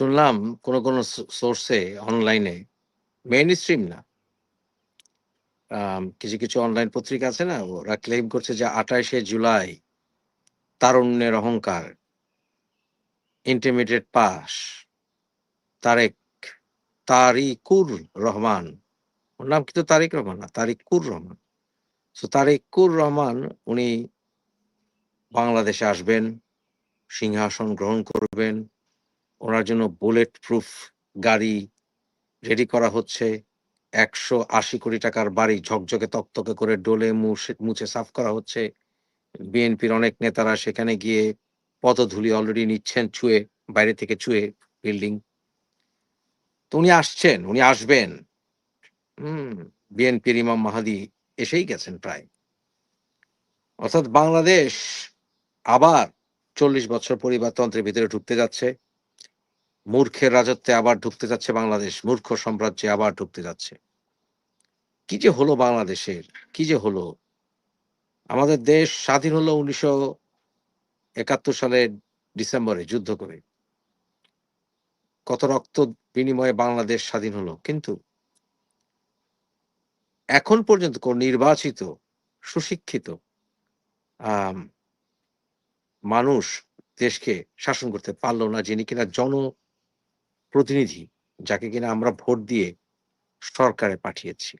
শুনলাম কোন, কোন সোর্সে অনলাইনে মেইন স্ট্রিম না। কিছু, কিছু অনলাইন পত্রিকা আছে না? ওরা ক্লেইম করছে যে ২৮ শে জুলাই তারুণ্যের অহংকার। Intermediate pass. তারেক তারিকুর রহমান। ওর নাম কিন্তু তারেক রহমান না, তারিকুর রহমান। সো তারিকুর রহমান উনি বাংলাদেশে আসবেন, সিংহাসন গ্রহণ করবেন। ওনার জন্য বুলেট প্রুফ গাড়ি রেডি করা হচ্ছে। ১৮০ কোটি টাকার বাড়ি ঝকঝকে তকতকে করে ডোলে মুছে সাফ করা হচ্ছে। বিএনপির অনেক নেতারা সেখানে গিয়ে পদধূলি অলরেডি নিচ্ছেন ছুঁয়ে, বাইরে থেকে ছুঁয়ে বিল্ডিং। তো উনি আসছেন, উনি আসবেন। হুম, বিএনপির ইমাম মাহাদি এসেই গেছেন প্রায়। অর্থাৎ বাংলাদেশ আবার ৪০ বছর পরিবারতন্ত্রের ভিতরে ঢুকতে যাচ্ছে। মূর্খের রাজত্বে আবার ঢুকতে যাচ্ছে বাংলাদেশ। মূর্খ সাম্রাজ্যে আবার ঢুকতে যাচ্ছে। কি যে হলো বাংলাদেশের? কি যে হলো? আমাদের দেশ স্বাধীন হলো ১৯৭১ সালের ডিসেম্বরে যুদ্ধ করে। কত রক্ত বিনিময়ে বাংলাদেশ স্বাধীন হলো। কিন্তু এখন পর্যন্ত কোন নির্বাচিত, সুশিক্ষিত মানুষ দেশকে শাসন করতে পারল না যিনি কিনা জনপ্রতিনিধি, যাকে কিনা আমরা ভোট দিয়ে সরকারে পাঠিয়েছি।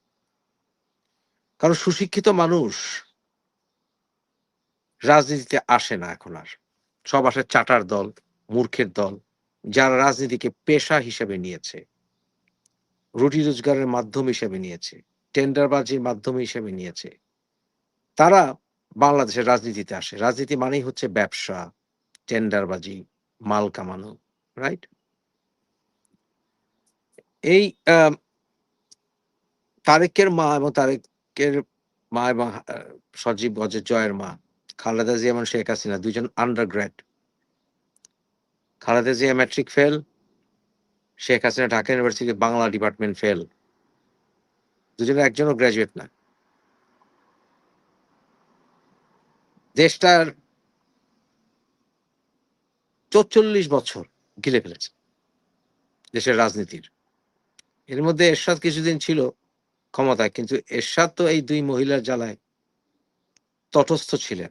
কারণ সুশিক্ষিত মানুষ রাজনীতিতে আসে না এখন আর। সব আসে চাটার দল, মূর্খের দল, যারা রাজনীতিকে পেশা হিসেবে নিয়েছে। রুটি রোজগারের মাধ্যম হিসেবে নিয়েছে। টেন্ডারবাজির মাধ্যম হিসেবে নিয়েছে। তারা বাংলাদেশের রাজনীতিতে আসে। রাজনীতি মানেই হচ্ছে ব্যবসা, টেন্ডারবাজি, মাল কামানো। রাইট? এই তারেকের মা এবং তারেকের মা এবং সজীব ওয়াজেদ জয়ের মা খালেদা জিয়া এবং শেখ হাসিনা ২ জন undergrad. Khaleda Zia matric fail. Sheikh Hasina Dhaka university Bangla department fail. দুজনের একজনও গ্র্যাজুয়েট না। দেশটার ৪৪ বছর গিলে ফেলেছে। দেশের রাজনীতির। এর মধ্যে এরশাদ কিছুদিন ছিল ক্ষমতায়। কিন্তু এরশাদ তো এই দুই মহিলার জ্বালায় তটস্থ ছিলেন।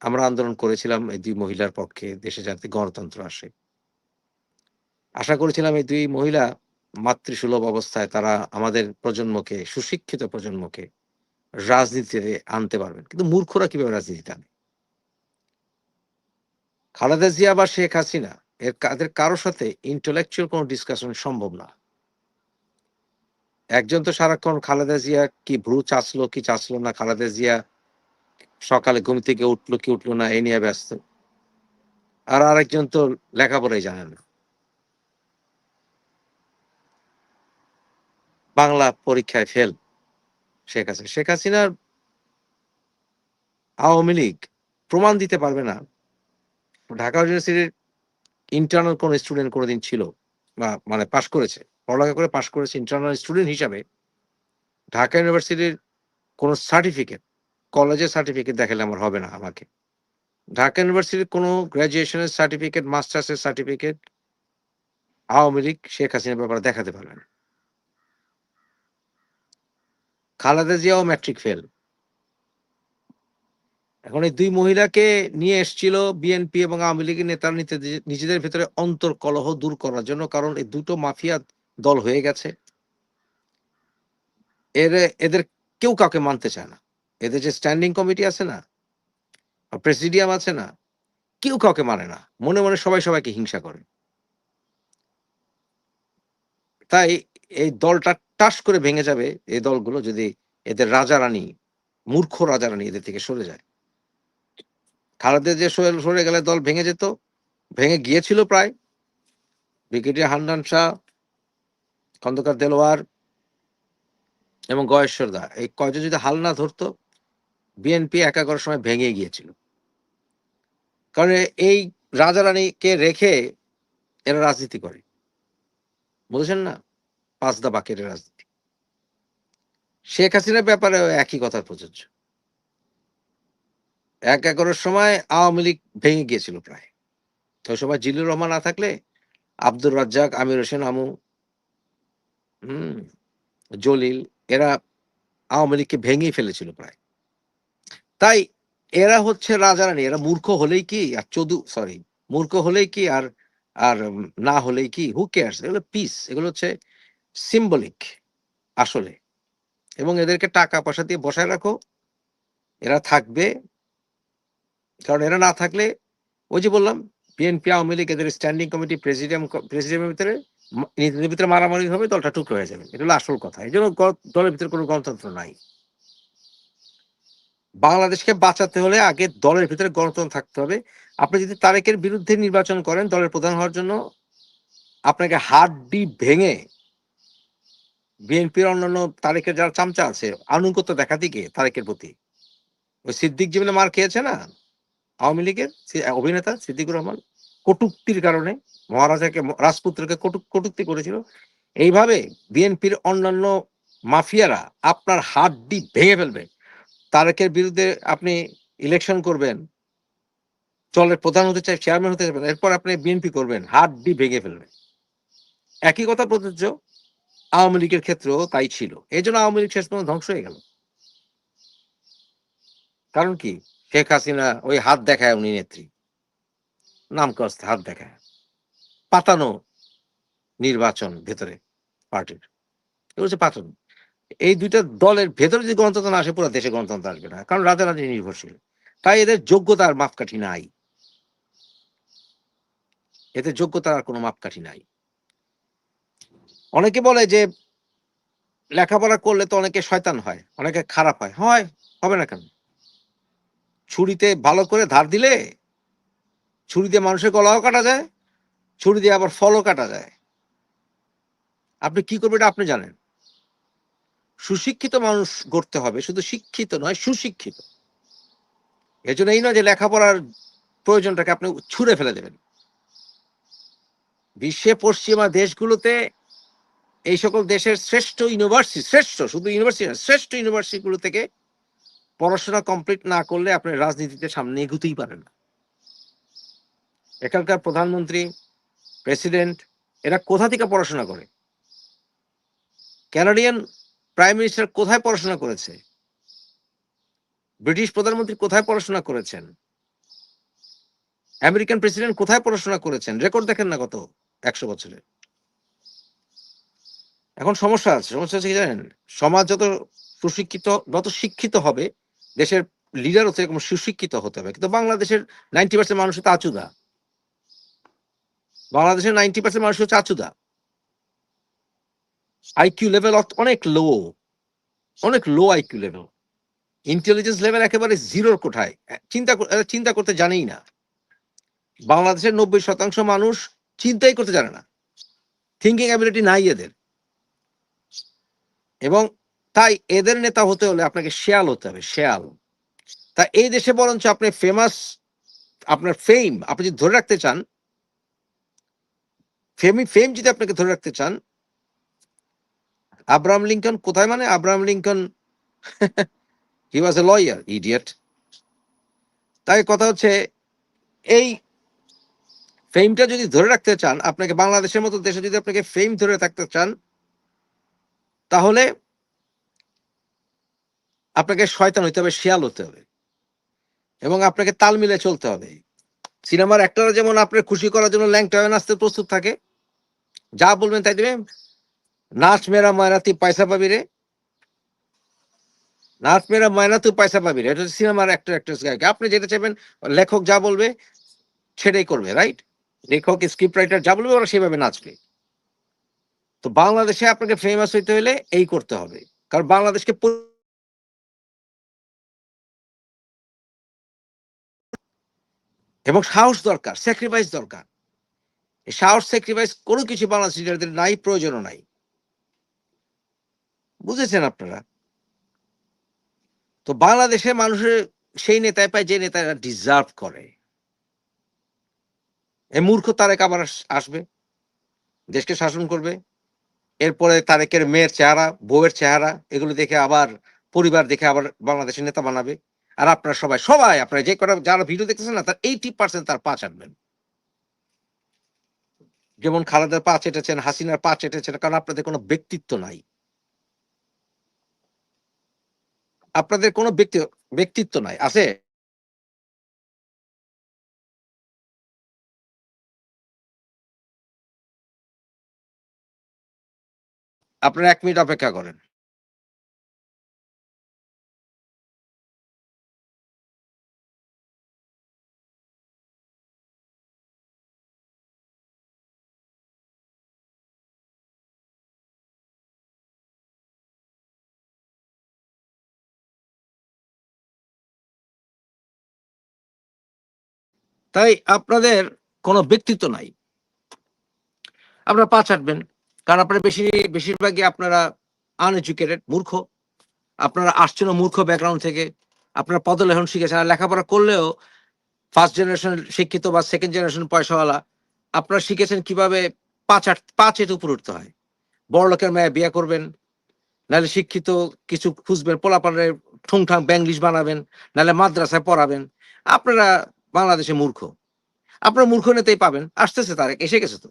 আমরা আন্দোলন করেছিলাম এই দুই মহিলার পক্ষে দেশে যাতে গণতন্ত্র আসে। আশা করেছিলাম এই দুই মহিলা মাতৃসুলভ অবস্থায় তারা আমাদের প্রজন্মকে, সুশিক্ষিত প্রজন্মকে রাজনীতিতে আনতে পারবেন। কিন্তু মূর্খরা কীভাবে রাজনীতিতে আনে? খালেদা জিয়া বা শেখ হাসিনা এর এদের কারোর সাথে ইন্টেলেকচুয়াল কোন ডিসকাশন সম্ভব না। একজন তো সারাক্ষণ খালেদা জিয়া কি ভ্রু চাচলো কি চাচলো না, খালেদা জিয়া সকালে ঘুম থেকে উঠল কি উঠল না এই নিয়ে ব্যস্ত। আর আরেকজন তো লেখাপড়াই জানে না। বাংলা পরীক্ষায় ফেল শেখ হাসিনা। শেখ হাসিনার আওয়ামী লীগ প্রমাণ দিতে পারবে না ঢাকা ইউনিভার্সিটির ইন্টারনাল কোন স্টুডেন্ট কোনোদিন ছিল বা মানে পাশ করেছে। পড়ালেখা করে পাশ করেছে ইন্টারনাল স্টুডেন্ট হিসাবে ঢাকা ইউনিভার্সিটির কোন সার্টিফিকেট, কলেজের সার্টিফিকেট দেখালে আমার হবে না আমাকে। ঢাকা ইউনিভার্সিটির কোন গ্র্যাজুয়েশনের সার্টিফিকেট, মাস্টার্সের সার্টিফিকেট আওয়ামী লীগ শেখ হাসিনার ব্যাপারে দেখাতে পারবে না। খালেদা জিয়াও ম্যাট্রিক ফেল। এখন এই দুই মহিলাকে নিয়ে এসছিল বিএনপি এবং আওয়ামী লীগের নেতারা নিতে নিজেদের ভেতরে অন্তর কলহ দূর করার জন্য। কারণ এই দুটো মাফিয়া দল হয়ে গেছে। এর এদের কেউ কাউকে মানতে চায় না। এদের যে স্ট্যান্ডিং কমিটি আছে না? প্রেসিডিয়াম আছে না? কেউ কাউকে মানে না। মনে, মনে সবাই সবাইকে হিংসা করে। তাই এই দলটা টাস করে ভেঙে যাবে এই দলগুলো যদি এদের রাজা-রানী, মূর্খ রাজা-রানী এদের থেকে সরে যায়। খালেদা যে সরে গেলে দল ভেঙে যেত। ভেঙে গিয়েছিল প্রায়। ব্রিগেডিয়ার হান্নান শাহ, খন্দকার দেলোয়ার এবং গয়েশ্বর দা এই কয়জন যদি হাল না ধরতো বিএনপি একা করার সময় ভেঙে গিয়েছিল। কারণ এই রাজা-রানীকে রেখে এরা রাজনীতি করে। বুঝেছেন না? পাঁচ দা বাকের রাজনীতি। শেখ হাসিনার ব্যাপারেও একই কথা প্রযোজ্য। ১-১১ সময় আওয়ামী লীগ ভেঙে গিয়েছিল প্রায়। তো ওই সময় জিল্লুর রহমান না থাকলে আব্দুর রাজ্জাক, আমির হোসেন, আমু হুম, জলিল এরা আওয়ামী লীগকে ভেঙেই ফেলেছিল প্রায়। তাই এরা হচ্ছে রাজারানী এরা মূর্খ হলেই কি আর চদু সরি মূর্খ হলেই কি আর আর না হলেই কি হু কেয়ার্স এগুলো পিস এগুলো হচ্ছে সিম্বলিক আসলে। এবং এদেরকে টাকা পয়সা দিয়ে বসায় রাখো, এরা থাকবে। কারণ এরা না থাকলে, ওই যে বললাম বিএনপি আওয়ামী লীগ, এদের স্ট্যান্ডিং কমিটি প্রেসিডিয়াম প্রেসিডিয়ামের ভিতরে নিজেদের ভিতরে মারামারি হবে, দলটা টুকরো হয়ে যাবে। এটা হলো আসল কথা। এই জন্য দলের ভিতরে কোনো গণতন্ত্র নাই। বাংলাদেশকে বাঁচাতে হলে আগে দলের ভিতরে গণতন্ত্র থাকতে হবে। আপনি যদি তারেকের বিরুদ্ধে নির্বাচন করেন, দলের প্রধান হওয়ার জন্য আপনাকে হাড্ডি ভেঙে বিএনপির অন্যান্য তারেকের যারা চামচা আছে, আনুগত্য দেখা দিকে তারেকের প্রতি। ওই সিদ্দিক জীবনে মার খেয়েছে না? আওয়ামী লীগের অভিনেতা সিদ্দিকুর রহমান? কটুক্তির কারণে, মহারাজাকে, রাজপুত্রকে কটুক কটুক্তি করেছিল। এইভাবে বিএনপির অন্যান্য মাফিয়ারা আপনার হাড্ডি ভেঙে ফেলবে। তারেকের বিরুদ্ধে আপনি ইলেকশন করবেন, দলের প্রধান হতে চাই চেয়ারম্যান হতে চাইবেন, এরপর আপনি বিএনপি করবেন, হাড্ডি ভেঙে ফেলবে। একই কথা প্রযোজ্য, আওয়ামী লীগের ক্ষেত্রেও তাই ছিল। এই জন্য আওয়ামী লীগ শেষ পর্যন্ত ধ্বংস হয়ে গেল। কারণ কি? শেখ হাসিনা ওই হাত দেখায় উনি নেত্রী। নাম কস্তে হাত দেখায়। পাতানো নির্বাচন ভেতরে, পার্টির। এগুলো পাতানো। এই দুইটা দলের ভেতরে যদি গণতন্ত্র না আসে, পুরো দেশে গণতন্ত্র আসবে না। কারণ রাজারাজি নির্ভরশীল। তাই এদের যোগ্যতার মাপকাঠি নাই। এতে যোগ্যতার আর কোনো মাপকাঠি নাই। অনেকে বলে যে, লেখাপড়া করলে তো অনেকে শয়তান হয়, অনেকে খারাপ হয়। হয়, হবে না কেন? ছুরিতে ভালো করে ধার দিলে ছুরি দিয়ে মানুষের গলাও কাটা যায়, ছুরি দিয়ে আবার ফলও কাটা যায়। আপনি কি করবেন এটা আপনি জানেন। সুশিক্ষিত মানুষ গড়তে হবে, শুধু শিক্ষিত নয়, সুশিক্ষিত। এজন্য এই নয় যে লেখাপড়ার প্রয়োজনটাকে আপনি ছুঁড়ে ফেলে দেবেন। বিশ্বে পশ্চিমা দেশগুলোতে এই সকল দেশের শ্রেষ্ঠ ইউনিভার্সিটি, শ্রেষ্ঠ, শুধু ইউনিভার্সিটি শ্রেষ্ঠ ইউনিভার্সিটিগুলো থেকে পড়াশোনা কমপ্লিট না করলে আপনি রাজনীতিতে সামনে এগুতেই পারেন না। এখানকার প্রধানমন্ত্রী, প্রেসিডেন্ট, এরা কোথা থেকে পড়াশোনা করে? ক্যানাডিয়ান প্রাইম মিনিস্টার কোথায় পড়াশোনা করেছে? ব্রিটিশ প্রধানমন্ত্রী কোথায় পড়াশোনা করেছেন? আমেরিকান প্রেসিডেন্ট কোথায় পড়াশোনা করেছেন? রেকর্ড দেখেন না গত একশো বছরে। এখন সমস্যা আছে। সমস্যা হচ্ছে কি জানেন? সমাজ যত সুশিক্ষিত, যত শিক্ষিত হবে, দেশের লিডারও সেরকম সুশিক্ষিত হতে হবে। কিন্তু বাংলাদেশের নাইনটি পার্সেন্ট মানুষ তো আচুদা। বাংলাদেশের নাইনটি পার্সেন্ট মানুষ হচ্ছে আচুদা আইকিউ লেভেল অনেক লো অনেক low IQ level intelligence level একেবারে জিরোর কোঠায়। চিন্তা চিন্তা করতে জানেই না। বাংলাদেশের নব্বই শতাংশ মানুষ চিন্তাই করতে জানে না। থিঙ্কিং অ্যাবিলিটি নাই এদের। এবং তাই এদের নেতা হতে হলে আপনাকে শেয়াল হতে হবে, শেয়াল। তা এই দেশে বরঞ্চ আপনি ফেমাস আপনার ফেম আপনি যদি ধরে রাখতে চান ফেমি ফেম যদি আপনাকে ধরে রাখতে চান আব্রাহাম লিঙ্কন কোথায় মানে? Abraham Lincoln he was a lawyer idiot তাই কথা হচ্ছে, এই ফেমটা যদি ধরে রাখতে চান, আপনাকে বাংলাদেশের মতো দেশে যদি আপনাকে ফেম ধরে থাকতে চান, তাহলে আপনাকে শয়তান হইতে হবে, শিয়াল হতে হবে এবং আপনাকে তাল মিলে চলতে হবে। সিনেমার অ্যাক্টররা যেমন আপনার খুশি করার জন্য ল্যাংটা নাচতে প্রস্তুত থাকে যা বলবেন তাই দেবে নাচ মেরা ময়না তুই পয়সা পাবি রে। নাচ মেরা ময়না তুই পয়সা পাবি রে। এটা সিনেমার অ্যাক্টর অ্যাক্ট্রেস গায়ক। আপনি যেটা চাইবেন, লেখক যা বলবে, সেটাই করবে রাইট লেখক স্ক্রিপ্ট রাইটার যা বলবে, ওরা সেভাবে নাচবে। তো বাংলাদেশে আপনাকে ফেমাস হইতে হলে এই করতে হবে। কারণ বাংলাদেশকে এবং সাহস দরকার স্যাক্রিফাইস দরকার। সাহস স্যাক্রিফাইস কোনো কিছু বাংলাদেশ লিডারদের নাই, প্রয়োজনও নাই। বুঝেছেন আপনারা? তো বাংলাদেশের মানুষের সেই নেতায় পায় যে নেতারা ডিজার্ভ করে। এই মূর্খ তারেক আবার আসবে, দেশকে শাসন করবে। এরপরে তারেকের মেয়ের চেহারা, বউয়ের চেহারা, এগুলো দেখে আবার পরিবার দেখে আবার বাংলাদেশের নেতা বানাবে। আর আপনারা সবাই সবাই, আপনারা যে কটা যারা ভিডিও দেখতেছেন না, তার এইটি পার্সেন্ট তার পা চাটবেন যেমন খালেদার পা চেটেছেন, হাসিনার পা চেটেছেন, কারণ আপনাদের কোনো ব্যক্তিত্ব নাই। আপনাদের কোনো ব্যক্তি ব্যক্তিত্ব নাই, আছে? আপনারা এক মিনিট অপেক্ষা করেন। তাই আপনাদের কোনো ব্যক্তিত্ব নাই। আপনারা পা চাটবেন, কারণ আপনারা বেশি, বেশিরভাগই আপনারা আনএডুকেটেড মূর্খ। আপনারা আসছেন মূর্খ ব্যাকগ্রাউন্ড থেকে। আপনারা পদলেখন শিখেছেন, আর লেখাপড়া করলেও ফার্স্ট জেনারেশন শিক্ষিত বা সেকেন্ড জেনারেশন পয়সাওয়ালা, আপনারা শিখেছেন কীভাবে পাঁচ আট পাঁচ এট উপরে উঠতে হয়। বড় লোকের মেয়ে বিয়ে করবেন, নাহলে শিক্ষিত কিছু খুঁজবেন, পোলাপানের ঠুংঠাং ব্যাংলিশ বানাবেন, নাহলে মাদ্রাসায় পড়াবেন। আপনারা বাংলাদেশে মূর্খ। আপনারা মূর্খ নেতেই পাবেন, আসতেছে তারেক, এসে গেছে তো।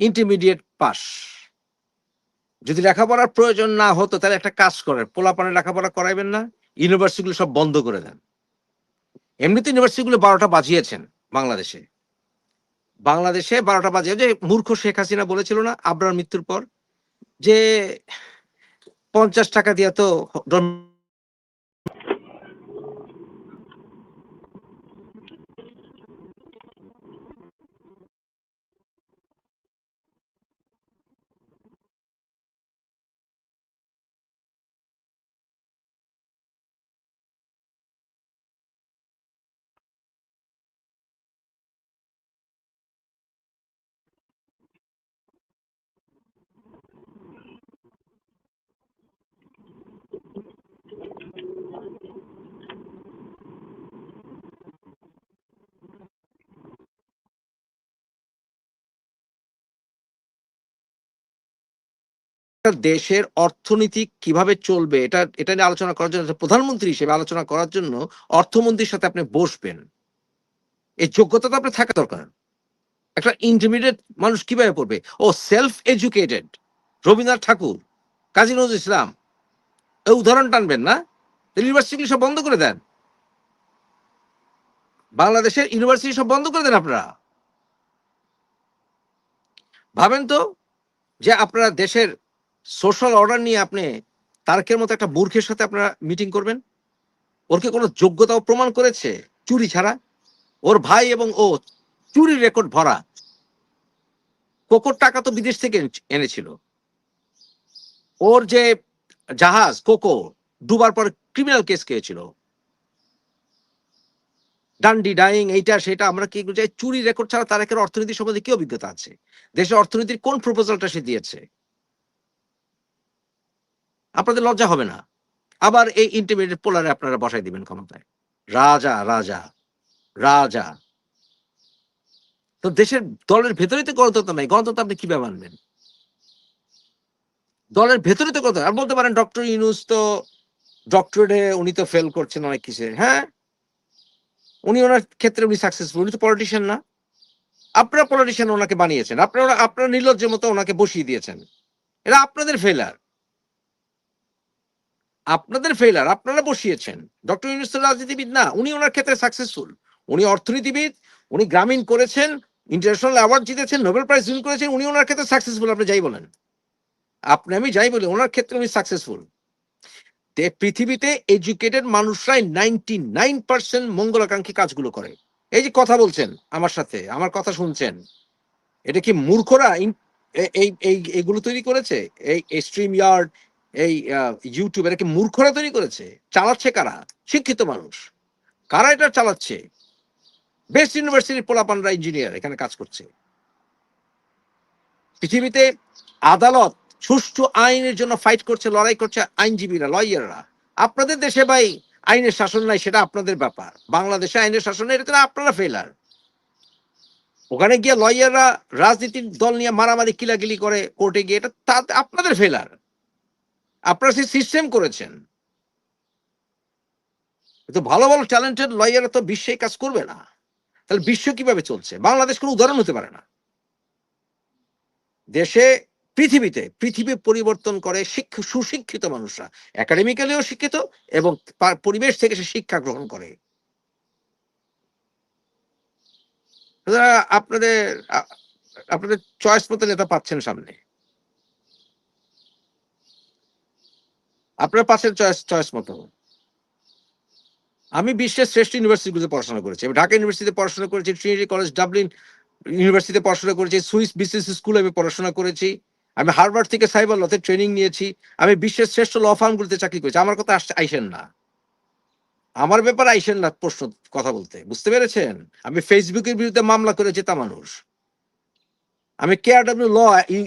ইন্টারমিডিয়েট পাস যদি লেখাপড়ার প্রয়োজন না হতো, তাহলে একটা কাজ করেন পোলাপানে লেখাপড়া করাইবেন না, ইউনিভার্সিটিগুলো সব বন্ধ করে দেন। এমনিতে ইউনিভার্সিটিগুলো বারোটা বাজিয়েছেন বাংলাদেশে। বাংলাদেশে বারোটা বাজিয়ে যে মূর্খ শেখ হাসিনা বলেছিল না, আবরার মৃত্যুর পর, যে পঞ্চাশ টাকা দিয়া তো দেশের অর্থনীতি কীভাবে চলবে, এটা এটা নিয়ে আলোচনা করার জন্য প্রধানমন্ত্রী হিসেবে আলোচনা করার জন্য অর্থমন্ত্রীর সাথে আপনি বসবেন। এই যোগ্যতা তো আপনার থাকা দরকার। একটা ইন্টারমিডিয়েট মানুষ কীভাবে পড়বে? ও সেলফ এডুকেটেড রবীন্দ্রনাথ ঠাকুর, কাজী নজরুল ইসলাম। এই উদাহরণ টানবেন না? ইউনিভার্সিটি সব বন্ধ করে দেন। বাংলাদেশের ইউনিভার্সিটি সব বন্ধ করে দেন আপনারা। ভাবেন তো যে আপনারা দেশের সোশ্যাল অর্ডার নিয়ে আপনি তারকের মতো একটা মূর্খের সাথে আপনারা মিটিং করবেন? ওর কি কোনো যোগ্যতাও প্রমাণ করেছে চুরি ছাড়া? ওর ভাই এবং ও চুরির রেকর্ড ভরা। কোকোর টাকা তো বিদেশ থেকে এনেছিল। ওর যে জাহাজ কোকো ডুবার পর ক্রিমিনাল কেস খেয়েছিল। ডান্ডি, ডাইং, এইটা, সেটা, আমরা কি চুরি রেকর্ড ছাড়া তারেকের অর্থনীতি সম্বন্ধে কি অভিজ্ঞতা আছে? দেশের অর্থনীতির কোন প্রপোজালটা সে দিয়েছে? আপনাদের লজ্জা হবে না। আবার এই ইন্টারমিডিয়েট পোলারে আপনারা বসাই দিবেন ক্ষমতায়। রাজা রাজা রাজা। তো দেশের দলের ভেতরে তো গণতন্ত্র নাই। গণতন্ত্র আপনি কীভাবে আনবেন দলের ভেতরে তো কথা আর বলতে পারেন ডক্টর ইউনুস তো ডক্টরেটে উনি তো ফেল করছেন অনেক কিছু। হ্যাঁ? উনি ওনার ক্ষেত্রে উনি সাকসেসফুল উনি তো পলিটিশিয়ান না। আপনারা পলিটিশিয়ান ওনাকে বানিয়েছেন। আপনারা আপনারা নির্লজ্জের মতো ওনাকে বসিয়ে দিয়েছেন। এটা আপনাদের ফেলার আপনাদের ফেলার আপনারা বসিয়েছেন। ডক্টর ইউনুস রাজনীতিবিদ না, উনি ওনার ক্ষেত্রে সাকসেসফুল উনি অর্থনীতিবিদ, উনি গ্রামীণ করেছেন ইন্টারন্যাশনাল অ্যাওয়ার্ড জিতেছেন নোবেল প্রাইজ উইন করেছেন, উনি ওনার ক্ষেত্রে সাকসেসফুল আপনি যাই বলেন। আপনি, আমি যাই বলি, ওনার ক্ষেত্রে উনি সাকসেসফুল পৃথিবীতে এডুকেটেড মানুষরাই নাইনটি নাইন পার্সেন্ট মঙ্গলাকাঙ্ক্ষী কাজগুলো করে। এই যে কথা বলছেন আমার সাথে, আমার কথা শুনছেন, এটা কি মূর্খরা এই এই এইগুলো তৈরি করেছে? এই স্ট্রিম ইয়ার্ড এই ইউটিউব এটা কি মূর্খরা তৈরি করেছে। চালাচ্ছে কারা? শিক্ষিত মানুষ। কারা এটা চালাচ্ছে? বেস্ট ইউনিভার্সিটির পোলাপানরা ইঞ্জিনিয়ার এখানে কাজ করছে। পৃথিবীতে আদালত সুষ্ঠু আইনের জন্য ফাইট করছে, লড়াই করছে আইনজীবীরা লয়াররা আপনাদের দেশে ভাই আইনের শাসন নাই, সেটা আপনাদের ব্যাপার। বাংলাদেশে আইনের শাসন এটা আপনারা ফেলার ওখানে গিয়ে লয়াররা রাজনীতির দল নিয়ে মারামারি কিলাগিলি করে কোর্টে গিয়ে, এটা তা আপনাদের ফেলার আপনারা সেই সিস্টেম করেছেন। তো ভালো ভালো ট্যালেন্টেড লয়াররা তো বিশ্বে কাজ করবে না। তাহলে বিশ্ব কীভাবে চলছে? বাংলাদেশ কোনো উদাহরণ হতে পারে না। দেশে, পৃথিবীতে, পৃথিবী পরিবর্তন করে শিক্ষা, সুশিক্ষিত মানুষরা একাডেমিক্যালিও শিক্ষিত এবং পরিবেশ থেকে সে শিক্ষা গ্রহণ করে। আপনাদের আপনাদের চয়েস মতো নেতা পাচ্ছেন সামনে। আপনারা পাশের চয়েস চয়েস মতো। আমি বিশ্বের শ্রেষ্ঠ ইউনিভার্সিটিগুলোতে পড়াশোনা করেছি। আমি ঢাকা ইউনিভার্সিটিতে পড়াশোনা করেছি ট্রিনিটি কলেজ ডাবলিন ইউনিভার্সিটিতে পড়াশোনা করেছি সুইস বিসিএস স্কুলে আমি পড়াশোনা করেছি। আমি হার্ভার্ড থেকে সাইবার লতে ট্রেনিং নিয়েছি। আমি বিশ্বের শ্রেষ্ঠ ল ফার্মগুলোতে চাকরি করেছি। আমার কথা আসছে আইসেন না। আমার ব্যাপারে আইসেন না প্রশ্ন, কথা বলতে। বুঝতে পেরেছেন? আমি ফেসবুকের বিরুদ্ধে মামলা করে জেতা মানুষ। আমি কেআরডব্লিউ ল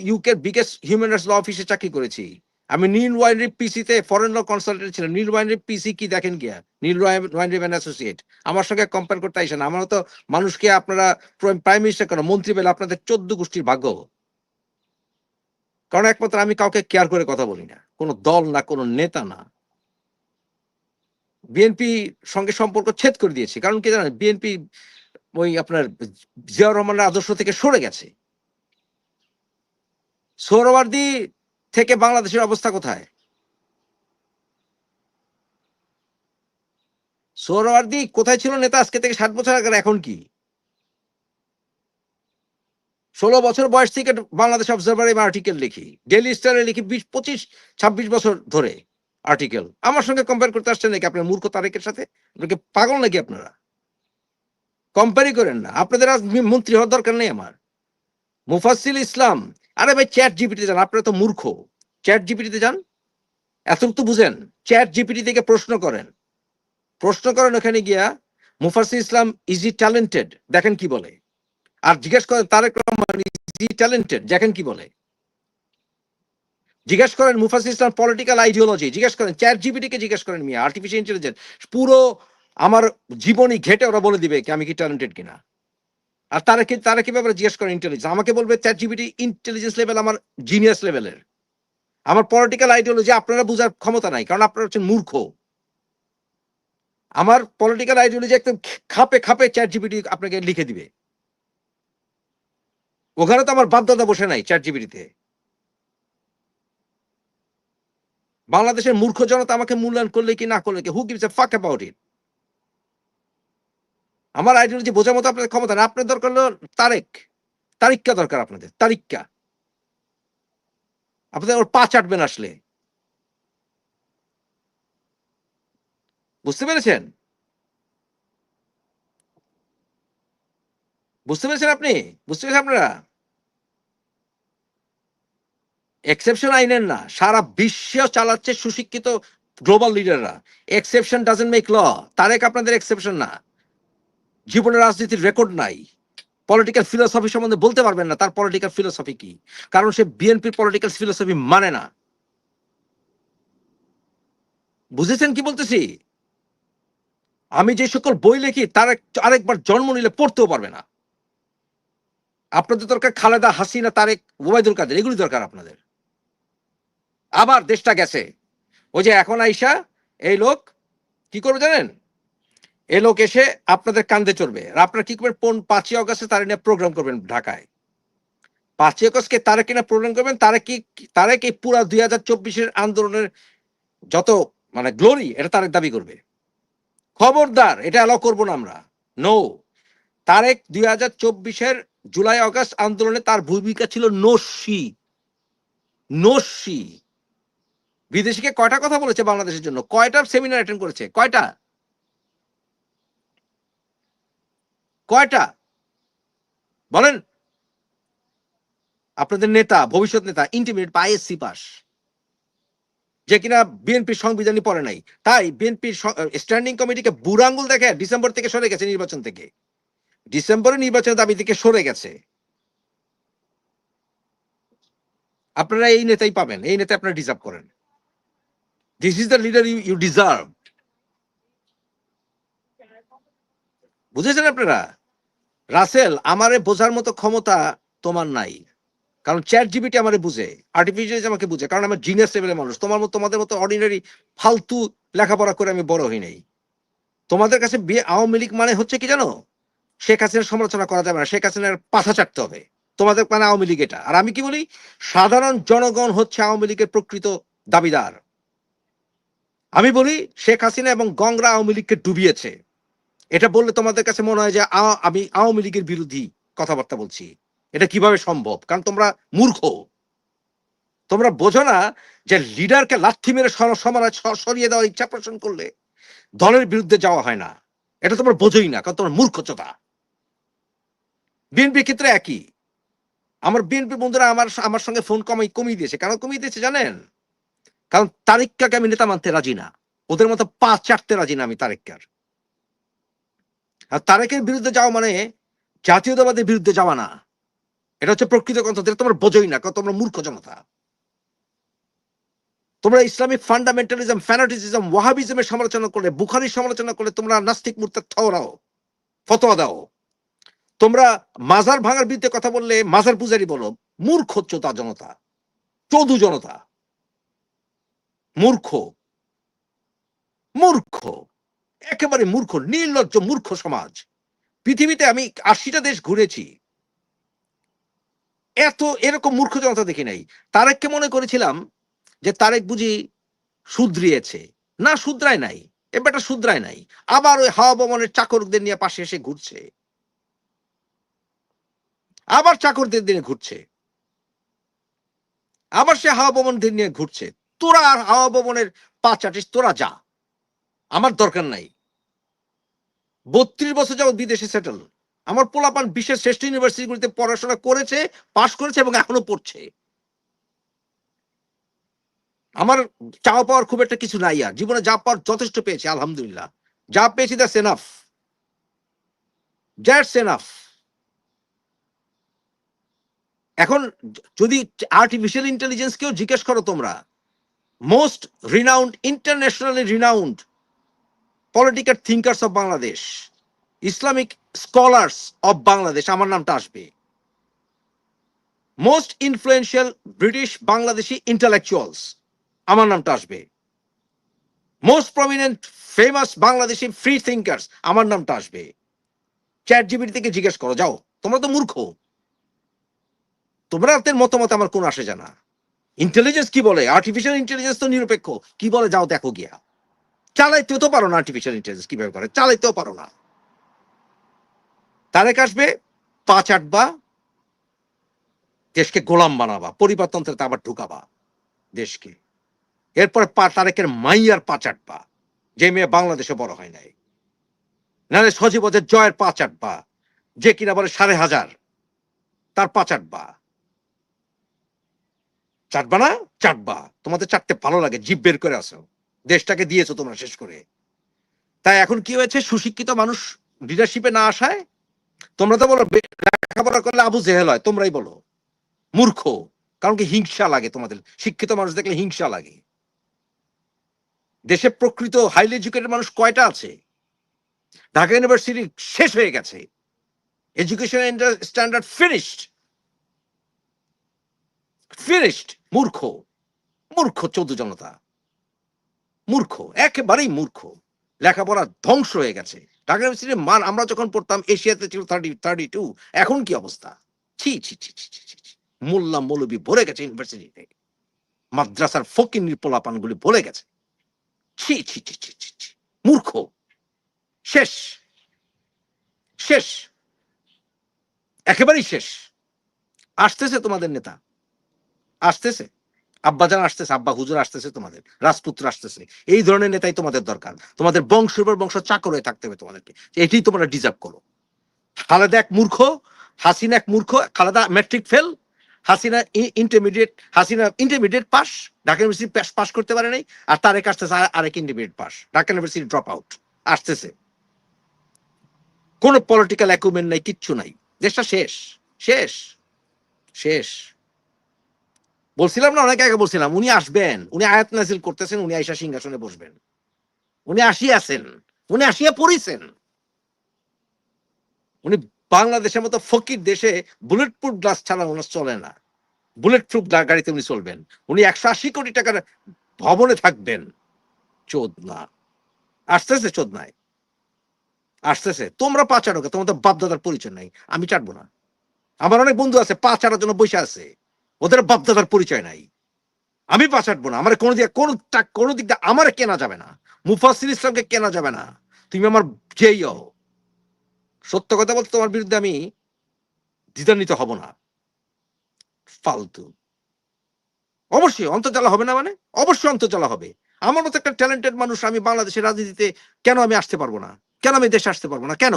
ইউকের বিগেস্ট হিউম্যান রাইটস ল অফিসে চাকরি করেছি। আমি নীল ওয়াইনরি পিসিতে ফরেন ল কনসালটেন্ট ছিলাম নীল ওয়াইনরি পিসি কি দেখেন গিয়া নীল ওয়াইনরি ম্যান অ্যাসোসিয়েট আমার সঙ্গে কম্পেয়ার করতে আইসেন। আমার তো মানুষকে আপনারা প্রাইম মিনিস্টার কেন? মন্ত্রী পেলে আপনাদের চোদ্দ গোষ্ঠীর ভাগ্য। কারণ একমাত্র আমি কাউকে কেয়ার করে কথা বলি না। কোনো দল না, কোনো নেতা না। বিএনপি সঙ্গে সম্পর্ক ছেদ করে দিয়েছে। কারণ কি জানেন? বিএনপি ওই আপনার জিয়াউর রহমানের আদর্শ থেকে সরে গেছে। সোহরাওয়ার্দী থেকে বাংলাদেশের অবস্থা কোথায়? সোহরাওয়ার্দী কোথায় ছিল নেতা আজকে থেকে ষাট বছর আগে এখন কি? ষোলো বছর বয়স থেকে বাংলাদেশ অবজারভার আমি আর্টিকেল লিখি। ডেলি স্টারে লিখি বিশ, পঁচিশ, ছাব্বিশ বছর ধরে আর্টিকেল আমার সঙ্গে কম্পেয়ার করতে আসছেন নাকি আপনার মূর্খ তারেকের সাথে? আপনাকে পাগল নাকি আপনারা? কম্পেয়ারই করেন না। আপনাদের আজ মন্ত্রী হওয়ার দরকার নেই আমার। মুফাসিল ইসলাম আরে ভাই চ্যাট জিপিটি যান, আপনারা তো মূর্খ। চ্যাট জিপিটিতে যান এত তো বুঝেন চ্যাট জিপিটি থেকে প্রশ্ন করেন। প্রশ্ন করেন ওখানে গিয়া মুফাসিল ইসলাম ইজি ট্যালেন্টেড দেখেন কি বলে। আর জিজ্ঞেস করেন, তারেক রহমান ইজ ট্যালেন্টেড দেখেন কি বলে। জিজ্ঞেস করেন মুফাসিল ইসলাম পলিটিক্যাল আইডিওলজি জিজ্ঞেস করেন চ্যাট জিপিটিকে জিজ্ঞেস করেন, মিয়া আর্টিফিশিয়াল ইন্টেলিজেন্স পুরো আমার জীবনী ঘেটে ওরা বলে দিবে কি আমি কি ট্যালেন্টেড কিনা। আর তারা কি তারা কি ব্যাপারে জিজ্ঞেস করে ইন্টেলিজেন্স আমাকে বলবে চ্যাট জিপিটি ইন্টেলিজেন্স লেভেল আমার জিনিয়াস লেভেলের আমার পলিটিক্যাল আইডিওলজি আপনারা বোঝার ক্ষমতা নাই, কারণ আপনারা হচ্ছেন মূর্খ। আমার পলিটিক্যাল আইডিওলজি একদম খাপে খাপে চ্যাট জিবিটি আপনাকে লিখে দিবে। ওখানে তো আমার বাপদাদা বসে নাই চ্যাট জিবিটিতে বাংলাদেশের মূর্খ জনতা আমাকে মূল্যায়ন করলে কি না করলে কি হু গিভস এ ফাক অ্যাবাউট ইট আমার আইডিওলজি বোঝার মতো আপনাদের ক্ষমতা না আপনার দরকার হলো তারেক তারিক্কা দরকার আপনাদের তারিক্কা আপনাদের ওর পা চাটবেন আসলে। বুঝতে পেরেছেন? বুঝতে পেরেছেন আপনি? বুঝতে পেরেছেন আপনারা? এক্সেপশন আইনের না, সারা বিশ্ব চালাচ্ছে সুশিক্ষিত global লিডাররা exception doesn't make law Tarek আপনাদের এক্সেপশন না। জীবনের রাজনীতির রেকর্ড নাই। পলিটিক্যাল ফিলোসফি সম্বন্ধে বলতে পারবেন না, তার পলিটিক্যাল ফিলোসফি কি? কারণ সে বিএনপির পলিটিক্যাল ফিলোসফি মানে না। বুঝেছেন কি বলতেছি? আমি যে সকল বই লিখি, তার আরেকবার জন্ম নিলে পড়তেও পারবে না। আপনাদের দরকার খালেদা হাসিনা, তারেক, ওবায়দুল কাদের, এগুলি দরকার আপনাদের। আবার দেশটা গেছে। ওই যে এখন আইসা, এই লোক কি করবে জানেন? এই লোক এসে আপনাদের কান্দে চড়বে। আর আপনারা কি করবেন? কোন পাঁচই অগস্টে তারা নিয়ে প্রোগ্রাম করবেন ঢাকায়। পাঁচই অগস্টকে তারা কিনা প্রোগ্রাম করবেন, তারা কি তারা কি পুরা দুই হাজার চব্বিশের আন্দোলনের যত মানে গ্লোরি এটা তারেক দাবি করবে। খবরদার, এটা অ্যালাউ করব না আমরা। নো তারেক দুই হাজার চব্বিশের জুলাই আগস্ট আন্দোলনে তার ভূমিকা ছিল নস্যি। নস্যি। বিদেশিকে কয়টা কথা বলেছে বাংলাদেশের জন্য? কয়টা সেমিনার অ্যাটেন্ড করেছে? কয়টা? কয়টা? বলেন। আপনাদের নেতা, ভবিষ্যৎ নেতা ইন্টিমিডিয়েট বা আইএসসি পাস যে কিনা বিএনপির সংবিধানই পড়ে নাই। তাই বিএনপির স্ট্যান্ডিং কমিটিকে বুড়াঙ্গুল দেখে ডিসেম্বর থেকে সরে গেছে নির্বাচন থেকে। ডিসেম্বরে নির্বাচনের দাবি থেকে সরে গেছে। আপনারা এই নেতাই পাবেন, এই নেতা আপনারা ডিজার্ভ করেন। This is the leader you deserve বুঝেছেন আপনারা? রাসেল, আমারে বোঝার মতো ক্ষমতা তোমার নাই। কারণ চ্যাট জিবিটি আমারে বুঝে আর্টিফিশিয়াল আমাকে বুঝে, কারণ আমার জিনিয়াস লেভেলের মানুষ। তোমার মতো, তোমাদের মতো অর্ডিনারি ফালতু লেখাপড়া করে আমি বড় হই নাই। তোমাদের কাছে বিয়ে আওয়ামী লীগ মানে হচ্ছে কি জানো? শেখ হাসিনার সমালোচনা করা যাবে না, শেখ হাসিনার পাথা চাটতে হবে। তোমাদের মানে আওয়ামী লীগ এটা। আর আমি কি বলি? সাধারণ জনগণ হচ্ছে আওয়ামী লীগের প্রকৃত দাবিদার। আমি বলি, শেখ হাসিনা এবং গংরা আওয়ামী লীগকে ডুবিয়েছে। এটা বললে তোমাদের কাছে মনে হয় যে আমি আওয়ামী লীগের বিরোধী কথাবার্তা বলছি। এটা কীভাবে সম্ভব? কারণ তোমরা মূর্খ। তোমরা বোঝো না যে লিডারকে লাথি মেরে সর- সমালোচ স- সরিয়ে দেওয়ার ইচ্ছা পোষণ করলে দলের বিরুদ্ধে যাওয়া হয় না। এটা তোমরা বোঝোই না, কারণ তোমরা মূর্খচতা বিএনপির ক্ষেত্রে একই। আমার বিএনপি বন্ধুরা আমার আমার সঙ্গে ফোন কমাই কমিয়ে দিয়েছে। কেন কমিয়ে দিয়েছে জানেন? কারণ তারিককে আমি নেতা মানতে রাজি না। ওদের মতো পা চাটতে রাজি না আমি তারেককার তারেকের বিরুদ্ধে যাওয়া মানে জাতীয়তাবাদের বিরুদ্ধে যাওয়া না। এটা হচ্ছে প্রকৃত কথা যেটা তোমরা বোঝোই না, কারণ তোমরা মূর্খ জনতা। তোমরা ইসলামিক ফান্ডামেন্টালিজম ফ্যানাটিজম ওয়াহাবিজমের সমালোচনা করলে, বুখারির সমালোচনা করলে তোমরা নাস্তিক মূর্তে থরাও ফতোয়া দাও। তোমরা মাজার ভাঙার বিরুদ্ধে কথা বললে, মাজার পূজারি বলো, মূর্খ চোতা জনতা চৌধু জনতা। মূর্খ মূর্খ। একেবারে মূর্খ, নির্লজ্জ মূর্খ সমাজ। পৃথিবীতে আমি আশিটা দেশ ঘুরেছি। এত এরকম মূর্খ জনতা দেখি নাই। তারেককে মনে করেছিলাম যে তারেক বুঝি শুধরিয়েছে। না, শুধরায় নাই। এবারটা শুধরায় নাই। আবার ওই হাওয়া ভবনের চাকরদের নিয়ে পাশে এসে ঘুরছে। আবার চাকরদের দিনে ঘুরছে। আবার সে হাওয়া ভবনদের নিয়ে ঘুরছে। তোরা আর হাওয়া ভবনের পা চাটিস তোরা যা। আমার দরকার নাই। বত্রিশ বছর যাবত বিদেশে সেটেল আমার পোলাপান বিশ্বের শ্রেষ্ঠ ইউনিভার্সিটিগুলিতে পড়াশোনা করেছে পাশ করেছে এবং এখনও পড়ছে। আমার চাওয়া পাওয়ার খুব একটা কিছু নাই আর। জীবনে যা পাওয়ার যথেষ্ট পেয়েছে, আলহামদুলিল্লাহ। যা পেয়েছি দ্যাটস এনাফ দ্যাটস এনাফ এখন যদি আর্টিফিশিয়াল ইন্টেলিজেন্সকেও জিজ্ঞেস করো তোমরা most renowned internationally renowned political thinkers of Bangladesh Islamic scholars of Bangladesh আমার নামটা আসবে। Most influential British Bangladeshi intellectuals আমার নামটা আসবে। Most prominent famous Bangladeshi free thinkers আমার নামটা আসবে। চ্যাট জিবিটি থেকে জিজ্ঞেস করো, যাও, তোমরা তো মূর্খ। তোমরা মতামত আমার কোন আসে জানা? ইন্টেলিজেন্স কি বলে? আর্টিফিশিয়াল ইন্টেলিজেন্স তো নিরপেক্ষ। কি বলে, যাও দেখো গিয়া। চালাইতেও তো পারো না আর্টিফিশিয়াল ইন্টেলিজেন্স কীভাবে করে? চালাইতেও পারো না। তারেক আসবে পাঁচ আটবা দেশকে গোলাম বানাবা, পরিবারতন্ত্রে আবার ঢুকাবা দেশকে। এরপরে পা তারেকের মাইয়ার পাঁচ আটবা যে মেয়ে বাংলাদেশে বড় হয় নাই। নাহলে সজীবদের জয়ের পাঁচ আটবা যে কিনা বলে সাড়ে হাজার, তার পাঁচ আটবা চাটবা না? চাটবা। তোমাদের চাটতে ভালো লাগে, জিভ বের করে আসো। দেশটাকে দিয়েছ তোমরা শেষ করে। তাই এখন কি হয়েছে? সুশিক্ষিত মানুষ লিডারশিপে না আসায় তোমরা তো বলো, লেখাপড়া করলে আবু জেহেল হয়, তোমরাই বলো। মূর্খ, কারণ কি হিংসা লাগে তোমাদের। শিক্ষিত মানুষ দেখলে হিংসা লাগে। দেশে প্রকৃত হাইলি এডুকেটেড মানুষ কয়টা আছে? ঢাকা ইউনিভার্সিটি শেষ হয়ে গেছে। এডুকেশন স্ট্যান্ডার্ড ফিনিশড ফিনিশড মূর্খ মূর্খ চৌদ্দ জনতা। মূর্খ, একেবারেই মূর্খ। লেখাপড়া ধ্বংস হয়ে গেছে। মান আমরা যখন পড়তাম, এশিয়াতে ছিল থার্টি থার্টি টু এখন কি অবস্থা? ছি ছি ছি ছি ছি ছি। মোল্লা মৌলবি ভরে গেছে ইউনিভার্সিটিতে। মাদ্রাসার ফকির পোলাপানগুলি ভরে গেছে। ছি ছি ছি ছি ছি ছি। মূর্খ। শেষ। শেষ। একেবারেই শেষ। আসতেছে তোমাদের নেতা। আসতেছে। আব্বাজান আসতেছে, আব্বা হুজুর আসতেছে তোমাদের, রাজপুত্র আসতেছে। এই ধরনের নেতাই তোমাদের দরকার। তোমাদের বংশের পর বংশ চাকর হয়ে থাকতে হবে তোমাদেরকে। এটাই তোমরা ডিজার্ভ করো। খালেদা এক মূর্খ, হাসিনা এক মূর্খ, Khaleda matric fail Hasina intermediate Hasina intermediate pass Dhaka university pass করতে পারে নাই, আর তারেক আসতেছে আর- আরেক intermediate pass Dhaka university drop out আসতেছে। কোনো পলিটিক্যাল অ্যাকুমেন্ট নাই, কিচ্ছু নাই। দেশটা শেষ শেষ শেষ। বলছিলাম না, অনেক আগে বলছিলাম, উনি আসবেন, উনি আয়াত নাজিল করতেছেন, উনি আইসা সিংহাসনে বসবেন। উনি আসিয়াছেন উনি আসিয়া পড়িছেন। উনি বাংলাদেশের মতো ফকির দেশে বুলেট প্রুফ গ্লাস ছাড়া ওনার চলে না। বুলেট প্রুফ গাড়িতে উনি চলবেন। উনি একশো আশি কোটি টাকার ভবনে থাকবেন। চোদনা। আসতেছে চোদনায়। আসতেছে। তোমরা পাচারকে তোমাদের বাপদাদার পরিচয় নাই। আমি চাটবো না। আমার অনেক বন্ধু আছে, পা চারার জন্য বসে আছে। ওদের বাপদাদার পরিচয় নাই। আমি পা না, আমার কোনো দিকে কোনো কোনো দিক দিয়ে আমার কেনা যাবে না। মুফাসির ইসলামকে কেনা যাবে না। তুমি আমার যেই হও সত্য কথা বলতে তোমার বিরুদ্ধে আমি দ্বিধান্বিত হব না। ফালতু। অবশ্যই অন্তর্জালা হবে না মানে? অবশ্যই অন্তর্জালা হবে। আমার মতো একটা ট্যালেন্টেড মানুষ আমি বাংলাদেশের রাজনীতিতে কেন আমি আসতে পারব না? কেন আমি দেশে আসতে পারব না? কেন?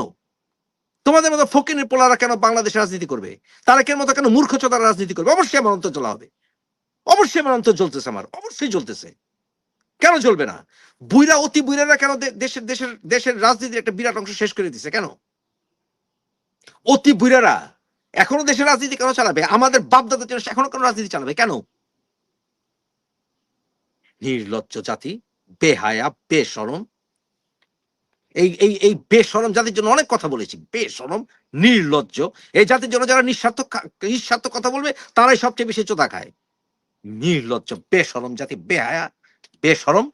তোমাদের মতো ফকিনের পোলারা কেন বাংলাদেশে রাজনীতি করবে? তারা কেন মতো কেন মূর্খ চোদারা রাজনীতি করবে? অবশ্যই আমার অন্তর্জালা হবে। অবশ্যই আমার অন্তর জ্বলতেছে আমার, অবশ্যই জ্বলতেছে। কেন জ্বলবে না? বুইরা, অতি বুইরারা কেন দেশের দেশের দেশের রাজনীতির একটা বিরাট অংশ শেষ করে দিছে? কেন? অতি বুইরারা এখনও দেশের রাজনীতি কেন চালাবে? আমাদের বাপদাদার জন্য এখনও কেন রাজনীতি চালাবে? কেন? নির্লজ্জ জাতি, বেহায়া, বেসরম এই এই এই বেসরম জাতির জন্য অনেক কথা বলেছি। বেসরম, নির্লজ্জ, এই জাতির জন্য যারা নিঃস্বার্থ নিঃস্বার্থ কথা বলবে, তারাই সবচেয়ে বেশি চোদা খায়। নির্লজ্জ, বেসরম জাতি, বেহায়া, বেসরম